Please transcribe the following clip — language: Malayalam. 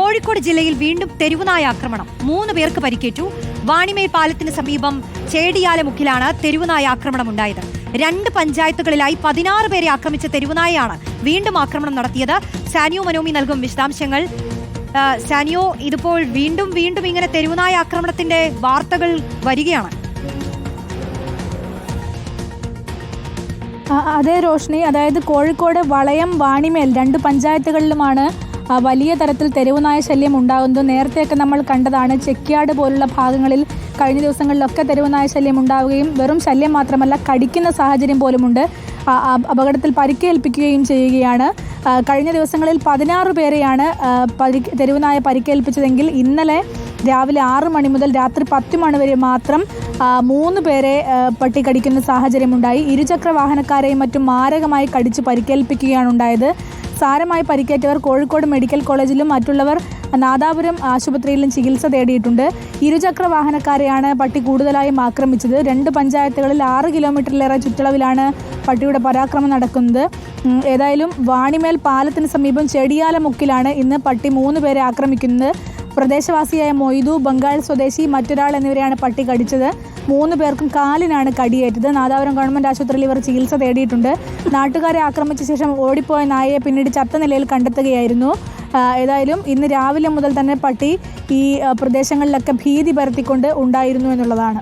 കോഴിക്കോട് ജില്ലയിൽ വീണ്ടും തെരുവുനായ ആക്രമണം. മൂന്ന് പേർക്ക് പരിക്കേറ്റു. വാണിമേൽ പാലത്തിന് സമീപം ചേടിയാല മുഖിലാണ് തെരുവുനായ ആക്രമണം ഉണ്ടായത്. രണ്ട് പഞ്ചായത്തുകളിലായി പതിനാറ് പേരെ ആക്രമിച്ച തെരുവുനായയാണ് വീണ്ടും ആക്രമണം നടത്തിയത്. സാനിയോ മനോമി നൽകും വിശദാംശങ്ങൾ. സാനിയോ ഇതിപ്പോൾ വീണ്ടും വീണ്ടും ഇങ്ങനെ തെരുവുനായ ആക്രമണത്തിന്റെ വാർത്തകൾ വരികയാണ്. അതേ റോഷ്നി. അതായത് കോഴിക്കോട് വളയം വാണിമേൽ രണ്ട് പഞ്ചായത്തുകളിലുമാണ് വലിയ തരത്തിൽ തെരുവുനായ ശല്യം ഉണ്ടാകുന്നത് നേരത്തെയൊക്കെ നമ്മൾ കണ്ടതാണ്. ചെക്കിയാട് പോലുള്ള ഭാഗങ്ങളിൽ കഴിഞ്ഞ ദിവസങ്ങളിലൊക്കെ തെരുവുനായ ശല്യം ഉണ്ടാവുകയും വെറും ശല്യം മാത്രമല്ല കടിക്കുന്ന സാഹചര്യം പോലുമുണ്ട്. അപകടത്തിൽ പരിക്കേൽപ്പിക്കുകയും ചെയ്യുകയാണ്. കഴിഞ്ഞ ദിവസങ്ങളിൽ പതിനാറ് പേരെയാണ് പരി തെരുവുനായ പരിക്കേൽപ്പിച്ചതെങ്കിൽ ഇന്നലെ രാവിലെ ആറ് മണി മുതൽ രാത്രി പത്ത് മണി വരെ മാത്രം മൂന്ന് പേരെ പട്ടി കടിക്കുന്ന സാഹചര്യമുണ്ടായി. ഇരുചക്ര വാഹനക്കാരെയും മറ്റും മാരകമായി കടിച്ച് പരിക്കേൽപ്പിക്കുകയാണ് ഉണ്ടായത്. സാരമായി പരിക്കേറ്റവർ കോഴിക്കോട് മെഡിക്കൽ കോളേജിലും മറ്റുള്ളവർ നാദാപുരം ആശുപത്രിയിലും ചികിത്സ തേടിയിട്ടുണ്ട്. ഇരുചക്ര വാഹനക്കാരെയാണ് പട്ടി കൂടുതലായും ആക്രമിച്ചത്. രണ്ട് പഞ്ചായത്തുകളിൽ ആറ് കിലോമീറ്ററിലേറെ ചുറ്റളവിലാണ് പട്ടിയുടെ പരാക്രമം നടക്കുന്നത്. ഏതായാലും വാണിമേൽ പാലത്തിന് സമീപം ചെടിയാലമുക്കിലാണ് ഇന്ന് പട്ടി മൂന്ന് പേരെ ആക്രമിക്കുന്നത്. പ്രദേശവാസിയായ മൊയ്തു ബംഗാൾ സ്വദേശി മറ്റൊരാൾ എന്നിവരെയാണ് പട്ടി കടിച്ചത്. മൂന്ന് പേർക്കും കാലിനാണ് കടിയേറ്റത്. നാദാപുരം ഗവൺമെന്റ് ആശുപത്രിയിൽ ഇവർ ചികിത്സ തേടിയിട്ടുണ്ട്. നാട്ടുകാരെ ആക്രമിച്ച ശേഷം ഓടിപ്പോയ നായയെ പിന്നീട് ചത്ത നിലയിൽ കണ്ടെത്തുകയായിരുന്നു. ഏതായാലും ഇന്ന് രാവിലെ മുതൽ തന്നെ പട്ടി ഈ പ്രദേശങ്ങളിലൊക്കെ ഭീതി പരത്തിക്കൊണ്ട് ഉണ്ടായിരുന്നു എന്നുള്ളതാണ്.